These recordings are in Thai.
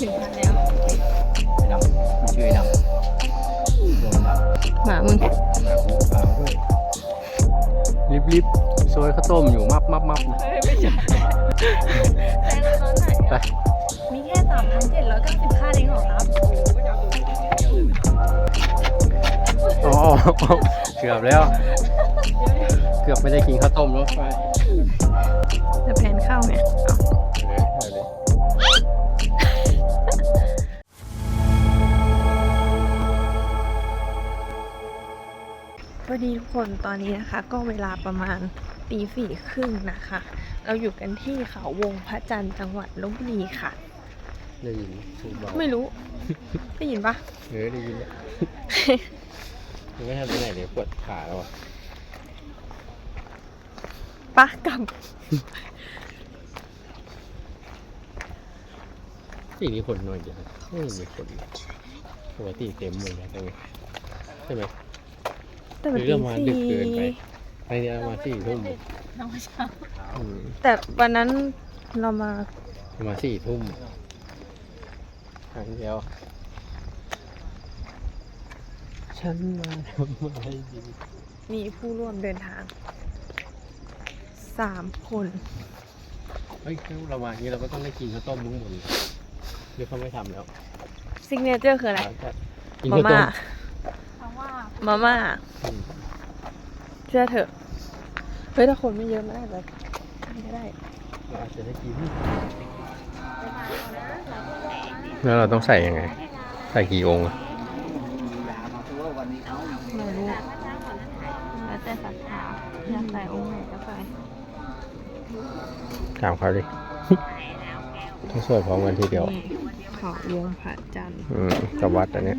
นี่นะถึงพันแล้วไอ้ดำมันชื่อไอ้ดำโดนดำหมามึงหาหูเปล่าด้วยลิบลิบโซยข้าวต้มอยู่มับมับมับนะเฮ้ยไม่ใช่แซงตอนไหนไปมีแค่สามพันเจ็ดร้อยเก้าสิบห้าเองเหรอครับอ๋อเกือบแล้ว เกือบไม่ได้กินข้าวต้มรถไฟจะแพนเข้าเนี่ สวัสดีทุกคนตอนนี้นะคะก็เวลาประมาณตีสี่ครึ่งนะคะ เราอยู่กันที่เขาวงพระจันทร์จังหวัดลบบุรีค่ะ ได้ยินสูเบาไม่รู้ ได้ยินปะเออได้ยินแล้วยังไม่ทำไปไหนเลยปวดขาแล้วอะปะกลับที่นี่คนน้อยจังไม่มีคนปกติเต็มหมดเลยใช่ไหมใช่ไหม แต่มันหรือตีเรามาดึกสี่เกินไปไอเนี้ยมาสี่ทุ่มน้องเช้าอืมแต่วันนั้นเรามามาสี่ทุ่มครั้งเดียว ฉันมาทำอะไรดีมีผู้ร่วมเดินทางสามคนเฮ้ยเรามาอย่างนี้เราก็ต้องได้กินข้าวต้มทั้งหมดหรือเขาไม่ทำแล้ว ซิกเนเจอร์คืออะไรเราจะกินมาข้าวต้ม่ มาม่าอืมเชื่อเถอะ เฮ้ยถ้าคนไม่เยอะมันอาจจะไม่ได้เราอาจจะได้กินแล้วเราต้องใส่ยังไง ใส่กี่องค์อะไม่รู้แล้วแต่ศรัทธาอยากใส่องค์ไหนก็ใส่ถามเขาดิต้องสวดพร้อมกันทีเดียวนี่ขอวงพระจันทร์อืมกับวัดอันเนี้ย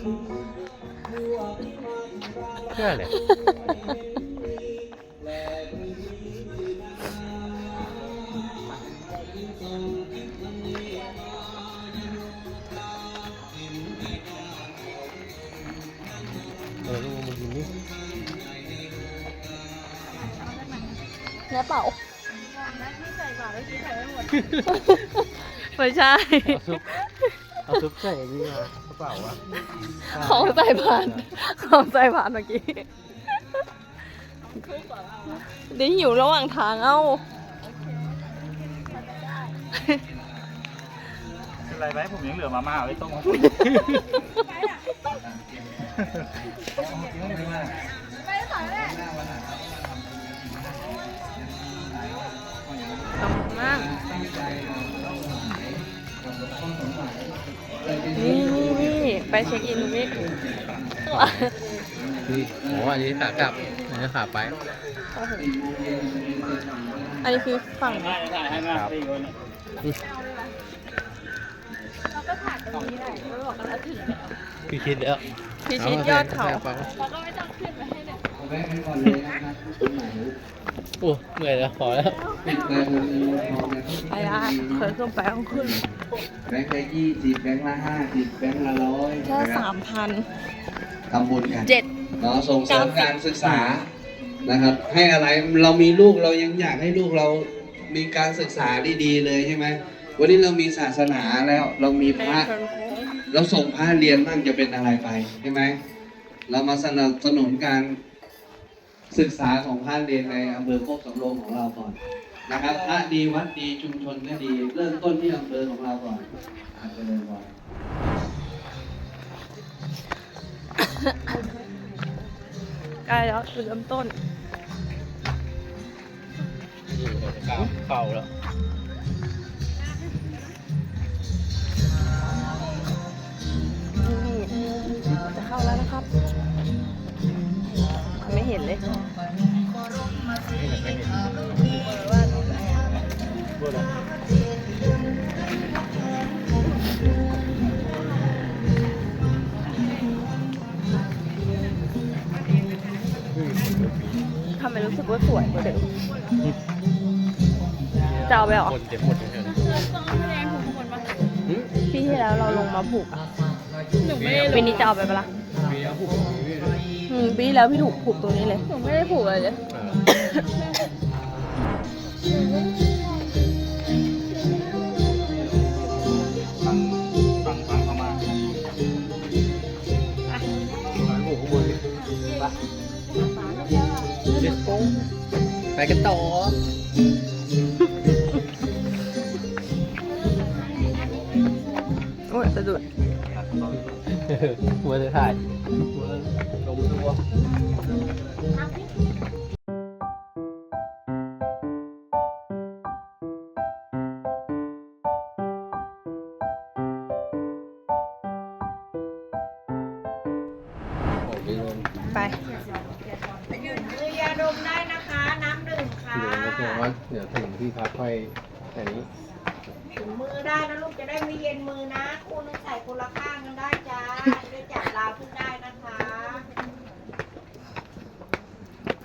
เชื่อเลยเออลูกมันกินนี่เนื้อเปล่าที่ใส่บาตรเมื่อกี้ใส่ไม่หมดไม่ใช่ เอาซุป เอาซุปใส่อันนี่มากระ เป๋าวะของใส่ผ่านของใส่ผ่านเมื่อกี้เดี๋ยวหิวระหว่างทางเอ้าเป็นไรไหมผมยังเหลือมาม่าไว้ต้มครับข ไปเช็คอินตรงนี้นี่โอ้อันนี้ขากลับอันนี้ขาไป โอ้โหอันนี้คือฝั่งได้ถ่ายให้มาสี่คนเราก็ถ่ายตรงนี้แหละเราบอกกันแล้วถึงแล้วพี่คิดแล้วพิชิตยอดเขา เราก็ไม่ต้อง ขึ้นไปให้เนี่ยโอ้เหนื่อยแล้วพอแล้วไปได้เคยขึ้นไปต้องขึ้นแบงค์ละยี่สิบแบงค์ละห้าสิบแบงค์ละร้อยแค่สามพันทำบุญกันเจ็ดเนาะส่งเสริมการศึกษานะครับ ให้อะไรเรามีลูกเรายังอยากให้ลูกเรามีการศึกษาดีๆเลยใช่ไหมวันนี้เรามีศาสนาแล้วเรามีเป็พนระคนโค้งเราส่งพระเรียนบ้างจะเป็นอะไรไปใช่ไหมเรามาสนับสนุนการ ศึกษาของพระเรียนในอำเภอโคกสำโรงของเราก่อนนะครับพระดีวัดดีชุมชนก็ดีเริ่มต้นที่อำเภอของเราก่อนอาจจะเลยก่อนใกล้แล้วจุดเริ่มต้นเข่าแล้วนี่จะเข้าแล้วนะครับไม่ เห็นเลยทำไมรู้สึกว่าสวยกว่าเดิมจะเอาไปหรอเจ็บหมดเลยพี่ที่แล้วเราลงมาผูกหนูไม่ได้ลงวินนี้จะเอาไปปะล่ะ มีแล้วผูกมีด้วยอืมปีที่แล้วพี่ถูกผูกตรงนี้เลยหนูไม่ได้ผูกอะไรเลยเออฟังฟังฟังเขามาร้อยผูกข้างบนดิไป Let's go ไปกันต่อ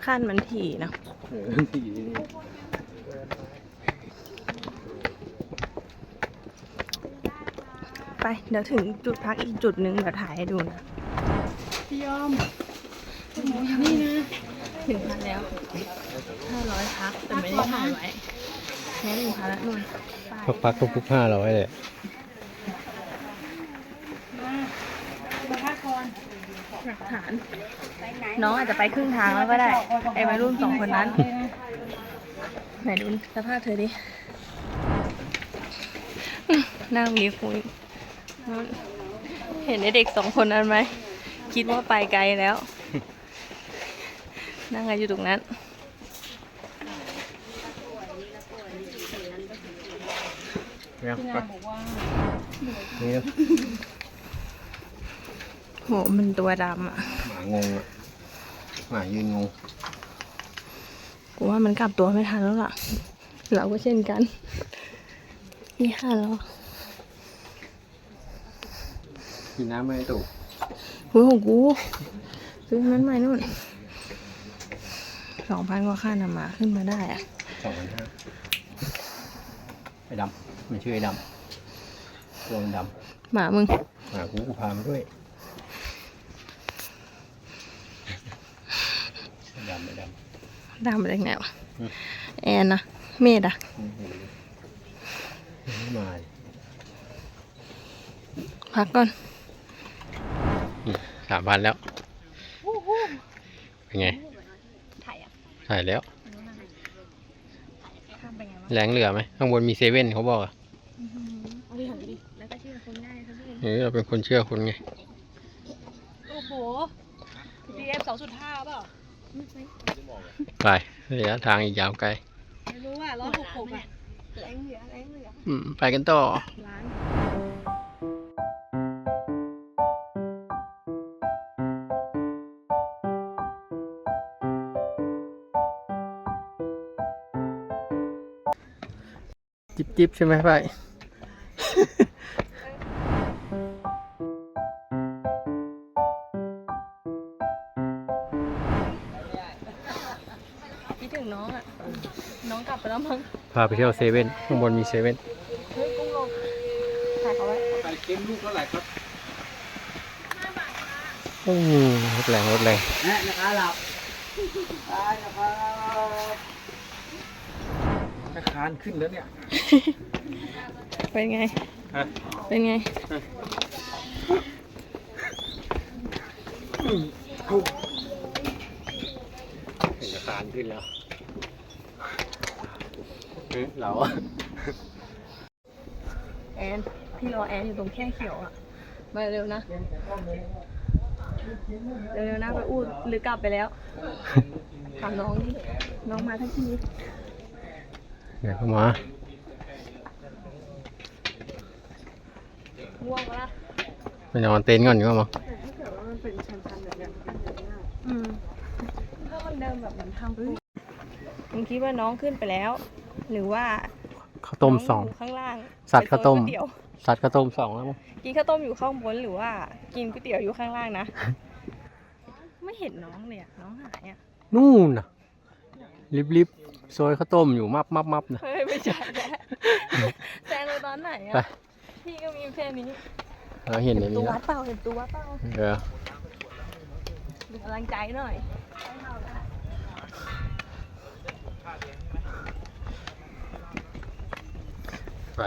ขั้นมันถี่นะเออที่นี่ไป เดี๋ยวถึงจุดพักอีกจุดหนึ่งเดี๋ยวถ่ายให้ดูนะพี่ยอมหมูอยู่นี่นะถึงพันแล้วห้าร้อยพักแต่ไม่ได้ถ่ายไว้แม่ถึงพันแล้วนู่นไปพักพักทุกๆห้าร้อยเลย ลักฐาน น้องอาจจะไปครึ่งทางแล้วก็ได้ ไอ้วัยรุ่นสองคนนั้น ไหนดูสภาพเธอดิ นั่งมีคุยนู่นเห็นไอเด็กสองคนนั้นไหม คิดว่าไปไกลแล้ว นั่งกันอยู่ตรงนั้นเนี่ยไปนี่ โหมันตัวดำอะ หมางงอะหมายืนงง กูว่ามันกลับตัวไม่ทันแล้วล่ะ เราก็เช่นกัน นี่ค่ะแล้วกินน้ำไม่ถูกหุ้ยของกูซื้ออันนั้นใหม่นู่นสองพันกว่าค่านำมาขึ้นมาได้อะสองพันห้าไอ้ดำมันชื่อไอ้ดำตัวมันดหมามึงำหมากูกูพามาด้วยไอ้ดำไอ้ดำ ดำมาจากไหนวะอืมแอนนะเมดอะไม่มาดิพักก่อนสามพันแล้ว เป็นไง ถ่ายอะถ่ายแล้วข้ามไปไงวะแรงเหลือไหม ข้างบนมีเซเว่นเขาบอกอะเอาดิหันไปดิแล้วก็ชื่อคนง่ายครับพี่เออเราเป็นคนเชื่อคนไง โอ้โห DM สองจุดห้าเปล่า ไประยะทางอีกยาวไกลไม่รู้ว่าร้อยหกหกอะแรงเหลือแรงเหลืออืมไปกันต่อร้านจิบจิบใช่ไหมไป พาไปเที่ยวเซเว่นข้างบนมีเซเว่นเฮ้ยกุ้งลงถ่ายเขาไว้ไก่เค็มลูกเท่าไหร่ครับโอ้รถแรงรถแรงแนะนะคะหลับได้นะครับถ้าคานขึ้นแล้วเนี่ย เป็นไง ฮะ เป็นไงเห็นอาคารขึ้นแล้ว เฮ้ยเราแอน พี่รอแอนอยู่ตรงแค่เขียวอะ มาเร็วนะ เร็วๆนะไปอูดหรือกลับไปแล้ว ถามน้องดิน้องมาทั้งทีเดี๋ยวก็มาง่วงปะล่ะไปนอนเต็นท์ก่อนดีกว่ามั้งอืมถ้ามันเดินแบบเหมือนทางปุ๊บมึงคิดว่าน้องขึ้นไปแล้ว หรือว่าข้าวต้มสอง น้ยู่ข้างล่างสัตว์ข้าวต้มไปโซนก๋ยเตี๋ยวซัดข้าวต้มสองแล้วมั้งกินข้าวต้มอยู่ข้างบนหรือว่า กินก๋วยเตี๋ยวอยู่ข้างล่างนะ ไม่เห็นน้องเลยอะน้องหายอะนู่นน่ะลิบลิบๆโซยข้าวต้มอยู่มับมับมับนะ เฮ้ยไม่ใช่แล้วแซงไปตอนไหนไปอะพี่ก็มีแค่นี้เราเห็นในตันี้วแล้วัวดเปล่าเห็นตัววัดเปล่าเออดูกำลังใจหน่อย ไป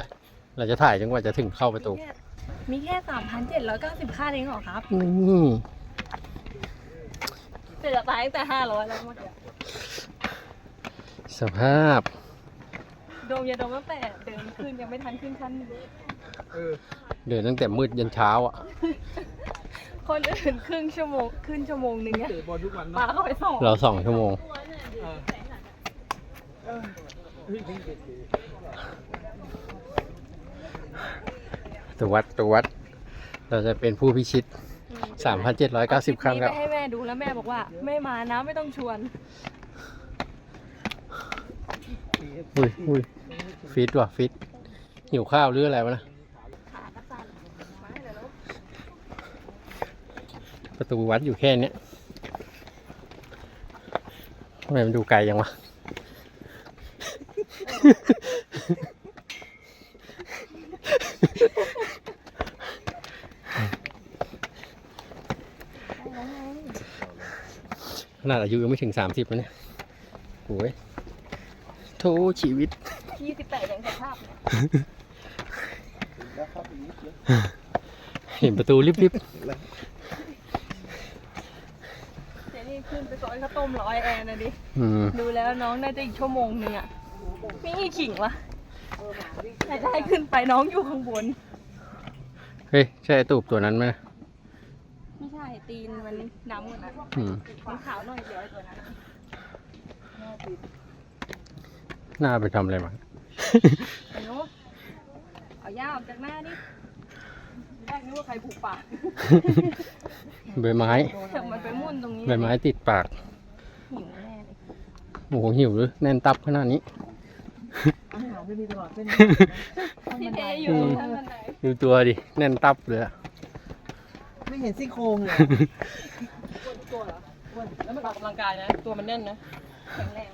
เราจะถ่ายจนกว่าจะถึงเข้าประตู มีแค่สามพันเจ็ดร้อยเก้าสิบค่าเองเหรอครับนี่เสียตายตั้งแต่ห้าร้อยแล้วเมื่อกี้สภาพโดมยาดมตั้งแต่เดินขึ้นยังไม่ทันขึ้นชั้นหนึ่งเดินตั้งแต่มืดยันเช้าอะ คนอื่นครึ่งชั่วโมงขึ้นชั่วโมงนึงเนี่ยเตะบอลทุกวันปาเนาะเข้าไปสองเราสองชั่วโมง ตัววัดตัววัด เราจะเป็นผู้พิชิต 3,790 ครั้งนี้แล้วไปให้แม่ดูแล้วแม่บอกว่า ไม่มานะไม่ต้องชวน อุ้ยอุ้ยฟิตว่ะฟิตหิวข้าวหรืออะไรวะนะขากระสันมาให้เดี๋ยวลูกประตูวัดอยู่แค่เนี้ยทำไมมันดูไกลยังวะ นาดอายุยังไม่ถึงสามสิบนะเนี่ยโอ้ยโทชีวิตยี่สิบแปดยังสภาพเนี่ยเห็นประตูริบเดี๋ยวนี่ขึ้นไปซอยข้าวต้มร้อยแอนนะดิ ๆอืมดูแล้วน้องน่าจะอีกชั่วโมงหนึ่งอะไม่มีขิงวะแต่ได้ขึ้นไปน้องอยู่ข้างบน เฮ้ย ใช่ไอ้ตูบตัวนั้นไหมนะไม่ใช่ ตีนมันน้ำเหมือนอะอืมมันขาวหน่อยเดียวไอ้ตัวนั้นอะหน้าไปทำอะไรมาไอ้โน้ตเอาย่าออกจากหน้าดิแรกนึกว่าใครผูกปากใบไม้เถึงมันไปมุ่นตรงนี้ใบไม้ติดปากหิวแน่เลยโอ้โหหิวหรือแน่นตับขนาดนี้พี่เทอยู่ตรงข้างบันได ดูตัวดิแน่นตับเลยอะ ไม่เห็นซี่โครงเลยแล้วมันออกกำลังกายนะ ตัวมันแน่นนะ แข็งแรง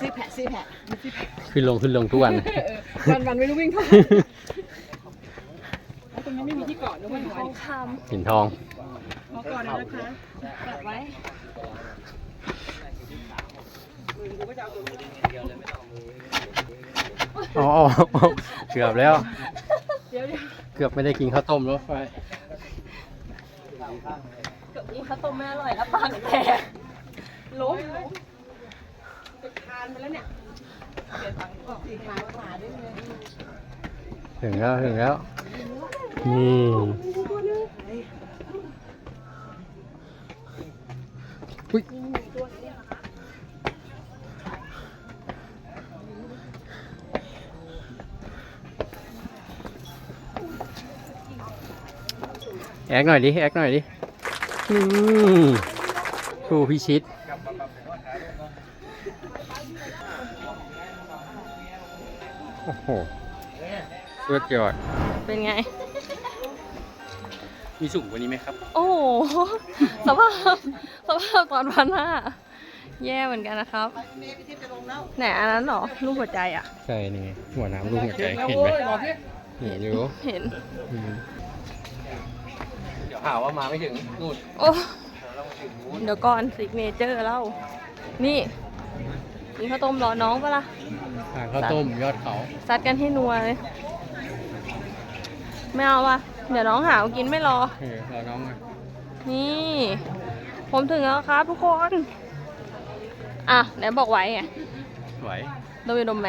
ซี่แผะซี่แผะขึ้นลงขึ้นลงทุกวันวันวันไม่รู้วิ่งเท่าไหร่แล้วตรงนี้ไม่มีที่เกาะด้วยทองคหินทองขอก่อนเลยนะคะำแบบไว้อ๋ออ๋ออ๋อ เกือบแล้ว เดี๋ยวเดี๋ยวเกือบไม่ได้กินข้าวต้มแล้วไฟ เกือบนี้ข้าวต้มไม่อร่อยแล้วปากแตกล้มล้มทานไปแล้วเนี่ยถึงแล้วถึงแล้ว นี่อุ้ย แอคหน่อยดิ แอคหน่อยดินี่ผู้พิชิต โอ้โหสุดยอด เป็นไง มีสูงกว่านี้ไหมครับ โอ้โห สภาพ สภาพตอนพันห้าแย่เหมือนกันนะครับไหนอันนั้นเหรอรูปหัวใจอะ ใช่ นี่ไงหัวน้ำลูกหัวใจ เห็นไหมเห็นอยู่ เห็นอืมเดี๋ยว หาว่ามาไม่ถึงนู่นโอ้เดี๋ยวก่อนซิกเนเจอร์เล่านี่มีข้าวต้มรอน้องปะล่ะหาข้าวต้มยอดเขาซัดกันให้นัวเลยไม่เอาว่ะเดี๋ยวน้องหาวกินไม่รอเออรอน้องมานี่ ผมถึงแล้วครับทุกคนอะไหนบอกไว้ไงไหวดมยาดมไหม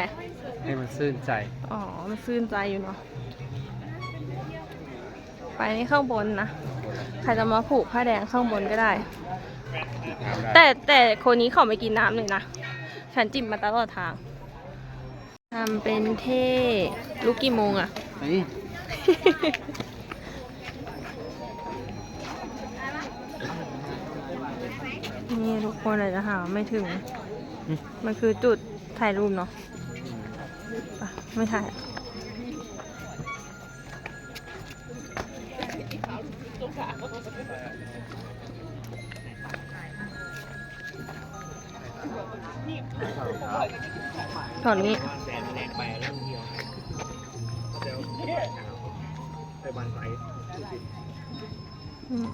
ให้มันซื่นใจ อ๋อมันซื่นใจอยู่เนาะ ไปนี่ข้างบนนะ ใครจะมาผูกผ้าแดงข้างบนก็ได้น้ำได้ แต่แต่คนนี้เขาไม่กินน้ำเลยนะ ฉันจิ้มมาตลอดทางทำเป็นเท่ลุกกี่โมงอะนี่นี่ทุกคนอาจจะหาไม่ถึง มันคือจุดถ่ายรูปเนาะไปไม่ถ่าย ถอดนี้แดดแรงไปแล้วเดียวไปบานไฟอืม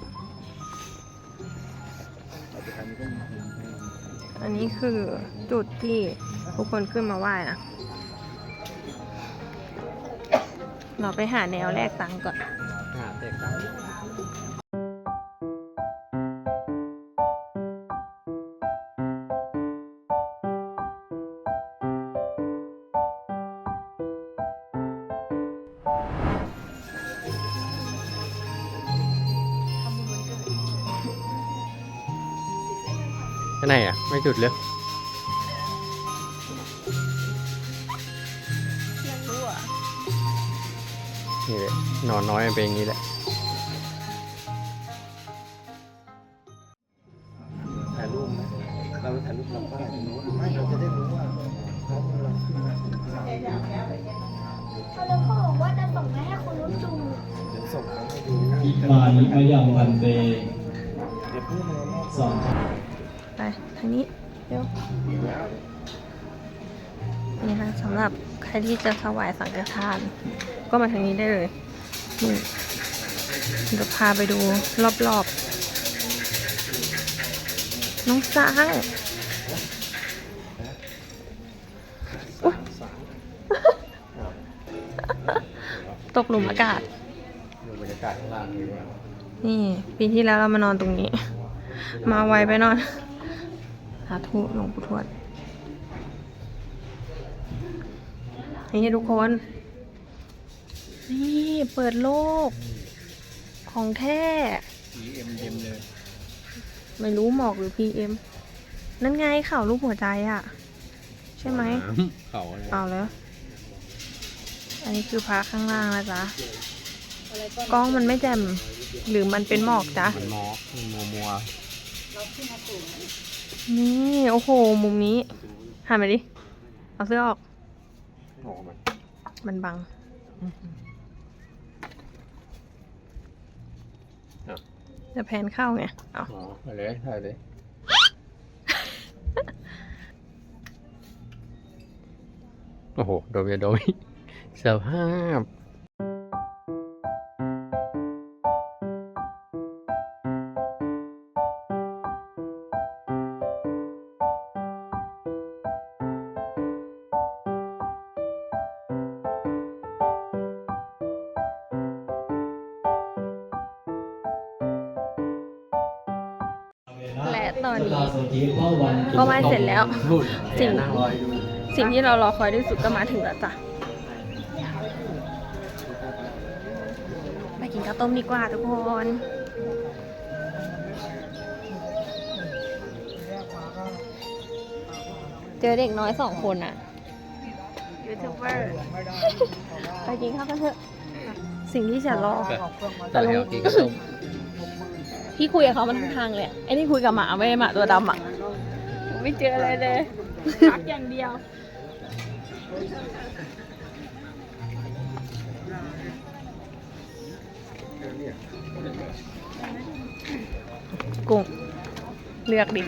อันนี้คือจุดที่ทุกคนขึ้นมาไหว้นะ เราไปหาแนวแรกตังค์ก่อน ที่ไหนอะ ไม่จุดเลยนี่แหละนอนน้อยมันเป็นอย่างนี้แหละถ่ายรูปไหมเราถ่ายรูปเราก็ได้ตรงโน้นไม่เราจะได้รู้ว่าเขากำลังขึ้นมาเขาเลยเขาบอกว่าจะส่งไปให้คุณรุ่นดูเดี๋ยวส่งเขาให้ดูอิมานิมยังพันเต เดี๋ยวพูดใน ครที่จะถวายสังฆทาน ก็มาทางนี้ได้เลยนี่เดี๋ยวพาไปดูรอบๆ น้องช้างตกหลุมอากาศ ดูบรรยากาศข้างล่างดีกว่านี่ ปีที่แล้วเรามานอนตรงนี้ มาไวไปนอน สาธุหลวงปู่ทวด นี่ทุกคน นี่เปิดโลก ของแท้สีเอ็มเอ็มเลย ไม่รู้หมอกหรือ PM นั่นไงข่าวรูปหัวใจอะใช่ไหมน้ำเขาอะไรเอาแล้ว อันนี้คือพระข้างล่างนะจ๊ะกล้องมันไม่แจ่มหรือมันเป็นหมอกจ๊ะมันมอกมันมัวมัวนี่ โอ้โห มุมนี้หันมาดิ เอาเสื้อออก โอ้มันมันบังอะจะแพนเข้าไงเอาอ๋อไปเลยถ่ายเลยโอ้โห โดมยาโดมสภาพ ก็ไหว้เสร็จแล้วพูดสิ่งนั่งรออยู่สิ่งที่เรารอคอยที่สุดก็มาถึงแล้วจ้ะไปกินข้าวต้มดีกว่าทุกคนเจอเด็กน้อยสองคนอะยูทูบเบอร์ไปกินข้าวกันเถอะสิ่งที่ฉันรอต่อแถวกินข้าวต้มพี่คุยกับเขามันทางเลยอะไอ้นี่คุยกับหมาไม่หมาตัวดำอะ ไม่เจออะไรเลยพักอย่างเดียว กุ้งเลือกดิ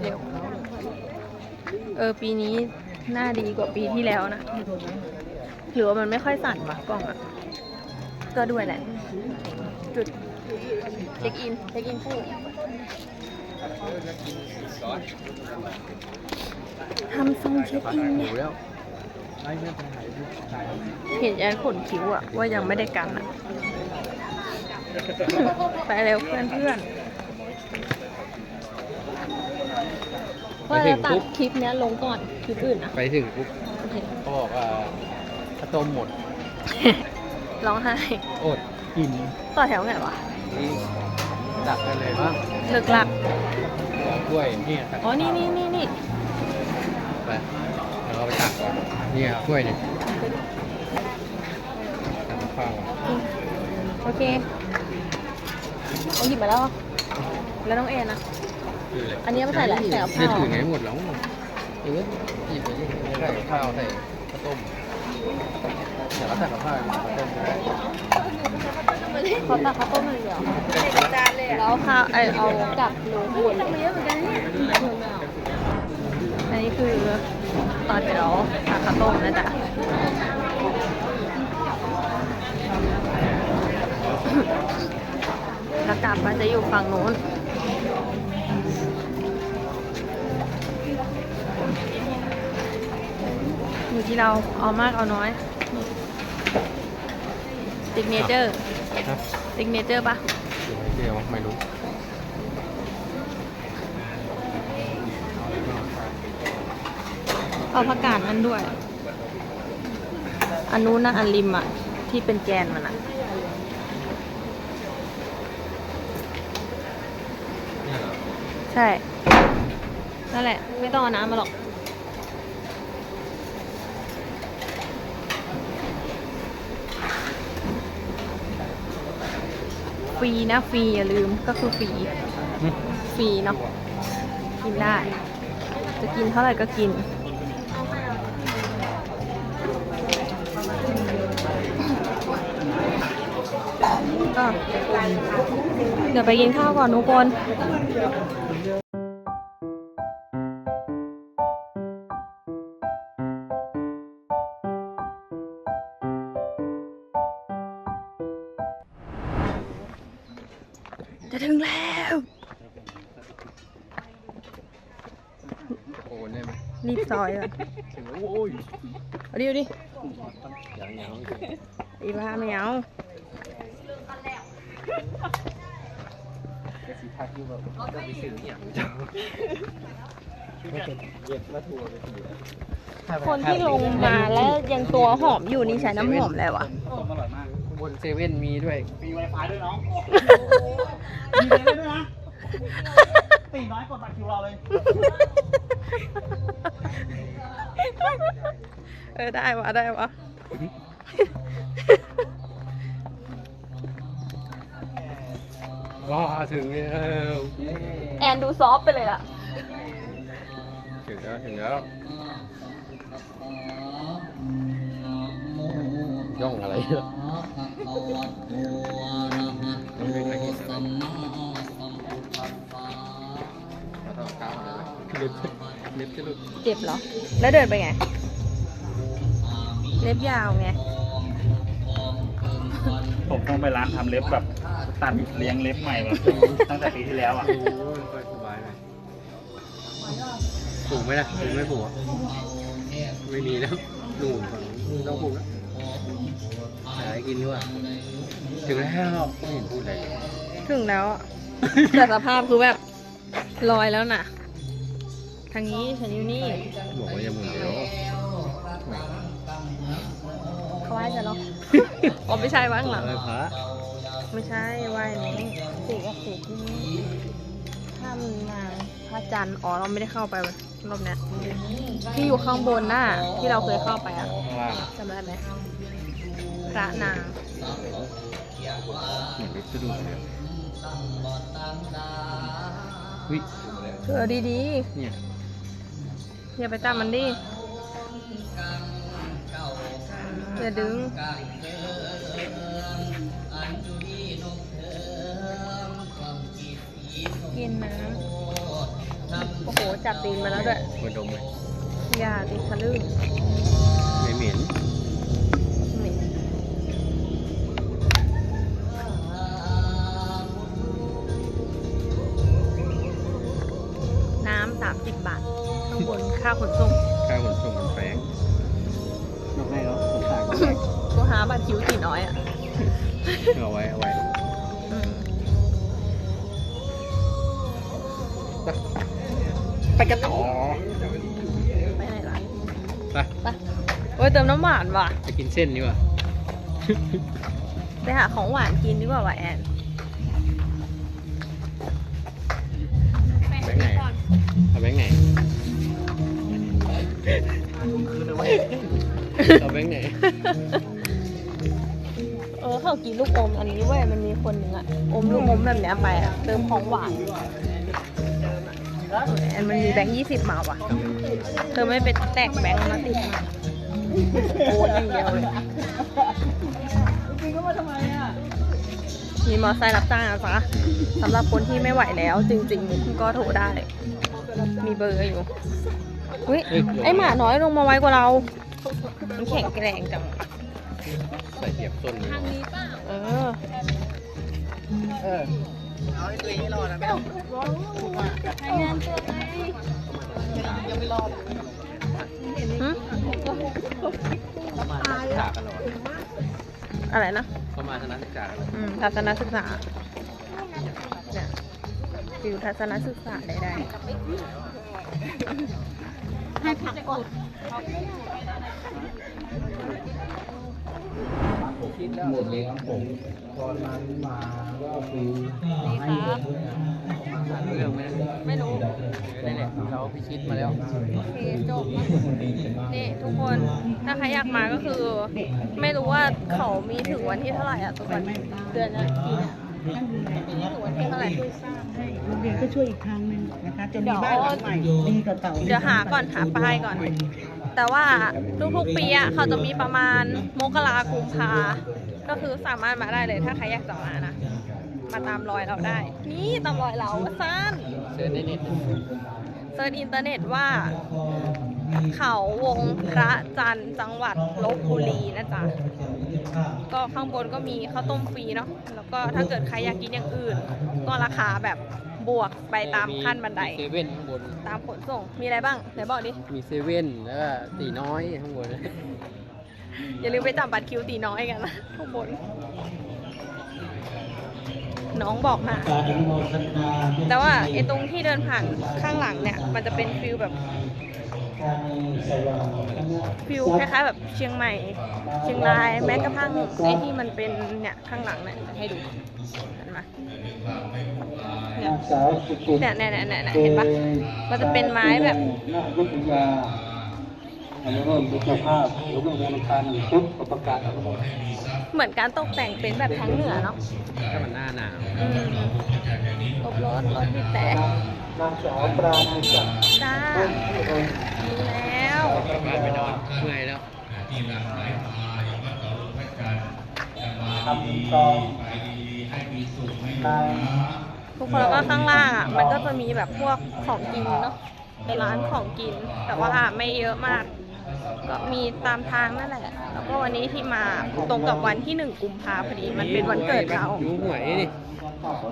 เร็วเออปีนี้หน้าดีกว่าปีที่แล้วนะ หรือว่ามันไม่ค่อยสั่นวะกล้องอะก็ด้วยแหละ จุดเช็คอินเช็คอินคู่ทำทรงเช็คอินเนี่ยดูแล้วไล่เพื่อนไปถ่ายรูปถ่ายรูปเห็นยันขนคิ้วอะว่ายังไม่ได้กันอะไปเร็วเพื่อนเพื่อนว่าจะตัดคลิปเนี้ยลงก่อนคลิปอื่นนะไปถึงปุ๊บโอเคเขาบอกว่า ข้าวต้มหมด ร้องไห้ อดกินต่อแถวไงวะนี่ดักกันเลยบ้างเลิกลักหัวกล้วยเนี่ยตักอ๋อ นี่นี่นี่นี่ไปแล้วเราไปตักก่อนเนี่ยกล้วยเนี่ยตักข้าวอะโอเคเอาหยิบมาแล้วเหรอแล้วน้องเอ็นนะ คืออะไรอันนี้เอาไปใส่อะไรใส่กับข้าวเนี่ยถือไงหมดแล้วเออหยิบไปดิใส่ข้าวใส่ข้าวต้ม เดี๋ยวเราแต่งกับผ้ามาต้มได้เขาตักข้าวต้มเลยเหรอจานเลยแล้วข้าวไอเอากับหนูขุ่นเยอะเหมือนกันนี้คือตอนเดี๋ยวตักข้าวต้มนะจ๊ะแล้วกลับมาจะอยู่ฝั่งนู้น อยู่ที่เราเอามากเอาน้อยซิกเนเจอร์ฮะซิกเนเจอร์ปะเดี๋ยวไม่รู้เอาผักกาดนั่นด้วย อันนู้นนะอันริมอะ ที่เป็นแกนมันอะใช่ นั่นแหละ ไม่ต้องเอาน้ำมาหรอก ฟรีนะฟรีอย่าลืมก็คือฟรีฟรีเนาะกินได้ จะกินเท่าไหร่ก็กินก็เดี๋ยวไปกินข้าวก่อนทุกคน อยก่อนถึงแล้วโอ้ยเอาดิเอาดิยังยังอีบ้าไม่เอาสีทักอยู่แบบจะไปซื้ออย่างจังเย็บมาทัวร์ไปทีคนที่ลงมาแล้วยังตัวหอมอยู่นี่ใช้น้ำหอมแล้ววะบนเซเว่นมีด้วย มีไวไฟด้วยน้องมีเลยด้วยนะตีน้อยกดบัตรคิวเราเลย เออได้วะได้วะว้าถึงแล้วแอนดูซอฟต์ไปเลยอะถึงแล้วถึงแล้วย่องอะไรเนี่ยต้องเป็นอะไรที่สำเราต้องก้าวอะไรไหม เล็บเล็บจะหลุดเจ็บเหรอ แล้วเดินไปไง เล็บยาวไง ผมต้องไปร้านทำเล็บแบบตัดเลี้ยงเล็บใหม่แบบ ตั้งแต่ปีที่แล้วอะ โอ้ยค่อยสบายไหมผูกไหมล่ะผูกไม่ผูกอะไม่มีแล้วหนูฝั่งนู้นต้องผูกแล้วหาอะไรกินด้วยถึงแล้วไม่เห็นพูดอะไรเลย ถึงแล้วอะแต่สภาพคือแบบลอยแล้วน่ะางนี้ฉันอยู่นี่บอกว่าอย่าหมุนเดี๋ยวเขาไหว้จะหรออ๋อไม่ใช่ว่างหลัง อะไรพระไม่ใช่ไหว้นี้สี่กับสี่ที่นี่ถ้ำนางพระจันทร์อ๋อเราไม่ได้เข้าไปรอบเนี้ยที่อยู่ข้างบนน่ะที่เราเคยเข้าไปอะข้างล่างจำได้ไหมพระนางเหมือนไปสะดุดเลยวิเธอดีเนี่ยๆ อย่าไปจับมันดิ อย่าดึง กินน้ำ โอ้โห จับตีนมาแล้วด้วย มาดมเลย อย่าติดทะลึ่งไม่เหม็นานว่ะไปกินเส้นดีกว่า ไปหาของหวานกินดีกว่าว่ะแอน แบงค์ไหน เอาแบงค์ไหน เอาแบงค์ไหน เออเขากินลูกอมอันนี้เว้ยมันมีคนหนึ่งอะอมลูกอมแบบเนี้ยไปอะเติมของหวานแอนมันมีแบงค์ยี่สิบมาว่ะ เธอไม่เป็นแตกแบงค์มาติดมา โอนอย่างเดียวเลยจริงๆก็มาทำไมอะ มีมอเตอร์ไซค์รับจ้างนะจ๊ะสำหรับคนที่ไม่ไหวแล้ว จริง ๆ ก็โทรได้ มีเบอร์อยู่อุ้ยไอหมาน้อยลงมาไวกว่าเรา มันแข็งแกร่งจัง ใส่เหยียบต้นนี้เออเอาให้ตัวเองให้รอด นะไม่ต้องหึจากกันเหรออะไรนะ เข้ามาทางนั้นจากกันเหรออืม ทัศนศึกษาเนี่ยฟิวทัศนศึกษาได้ให้ผักก่อนหมดเลยครับผมตอนนั้นมาก็คือให้ เรื่องไหมไม่รู้นี่แหละเราพิชิตมาแล้ว โอเคจบนี่ทุกคนถ้าใครอยากมาก็คือ ไม่รู้ว่าเขามีถึงวันที่เท่าไหร่อะทุกคนเดือนอะไรปีเนี่ยปีนี้ถึงวันที่เท่าไหร่โรงเรียนก็ช่วยอีกทางหนึงนะคะจนเดี๋มียวบ้านหลังใหม่ดีกว่าเก่าเดี๋ยวหาก่อนหาป้ายก่อน แต่ว่าทุกๆปีอะเขาจะมีประมาณมกรากุมภาก็คือสามารถมาได้เลยถ้าใครอยากจะมานะ มาตามรอยเราได้ นี่ตามรอยเราสั้นเชิญได้นิดนึงเซิร์ชอินเทอร์เน็ตว่า เขาวงพระจันทร์จังหวัดลบบุรีนะจ๊ะ ก็ข้างบนก็มีข้าวต้มฟรีเนาะ แล้วก็ถ้าเกิดใครอยากกินอย่างอื่น ก็ราคาแบบบวกไปตามขั้นบันได เซเว่นข้างบน ตามขนส่ง มีอะไรบ้างไหนบอกดิ มีเซเว่นแล้วก็ตีน้อยข้างบน อย่าลืมไปจับบัตรคิวตีน้อยกันนะข้างบน น้องบอกมา แต่ว่าไอ้ตรงที่เดินผ่านข้างหลังเนี่ย มันจะเป็นฟิลแบบฟิลคล้ายๆแบบเชียงใหม่ เชียงรายแม้กระทั่งไอ้ที่มันเป็นเนี่ยข้างหลังเนี่ยจะให้ดูเห็นไหมเนี่ยเนี่ยเนี่ยเนี่ยเห็นปะมันจะเป็นไม้แบบนักวิทยาอนุโมทนาเจ้าภาพหลวงพ่อวงการพุทธประกาศอนุโมทนา เหมือนการตกแต่งเป็นแบบทางเหนือเนาะถ้ามันหน้าหนาวอืมรถรถรถบีบแต่นางสาวปราณีศักดิ์จ้าดูแล้วกลับบ้านไปนอนเมื่อยแล้วคำตองนายทุกคนแล้วก็ข้างล่างอะ มันก็จะมีแบบพวกของกินเนาะเป็นร้านของกิน แต่ว่าไม่เยอะมาก ก็มีตามทางนั่นแหละแล้ว ก็วันนี้ที่มาตรงกับวันที่หนึ่งกุมภาพอดีมันเป็นวันเกิดเราดูหวยนี่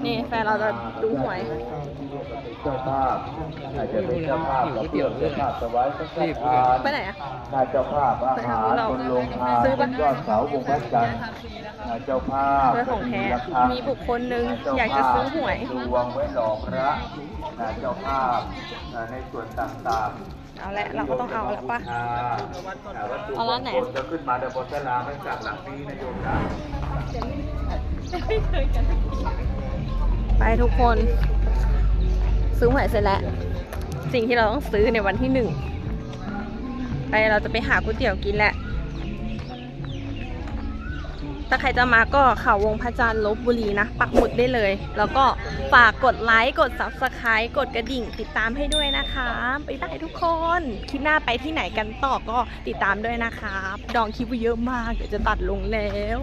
นี่แฟนเราจะดูหวยเจ้าภาพอาจจะเป็นเจ้าภาพกับเพื่อนเจ้าภาพถวายสักทานไปไหนอะนายเจ้าภาพอาหารบนโรงทานซื้อปะบนยอดเสาบนพระจันทร์นายเจ้าภาพเพื่อของแท้ระฆังมีบุคคลหนึ่งอยากจะซื้อหวยดวงไว้หล่อพระนายเจ้าภาพในส่วนต่างๆ เอาละเราก็ต้องเอาแล้วปะเอาร้านไหนจะขึ้นมาเดบนสลาไม่จากหลังนี้นะโยมนะไปทุกคน ซื้อหวยเสร็จแล้ว สิ่งที่เราต้องซื้อในวันที่หนึ่งไปเราจะไปหาก๋วยเตี๋ยวกินแหละ ถ้าใครจะมาก็เขาวงพระจันทร์ลบบุรีนะ ปักหมุดได้เลย แล้วก็ฝากกดไลค์ กด subscribe กดกระดิ่ง ติดตามให้ด้วยนะคะไปได้ทุกคน คลิปหน้าไปที่ไหนกันต่อก็ติดตามด้วยนะคะ ดองคลิปเยอะมาก เดี๋ยวจะตัดลงแล้ว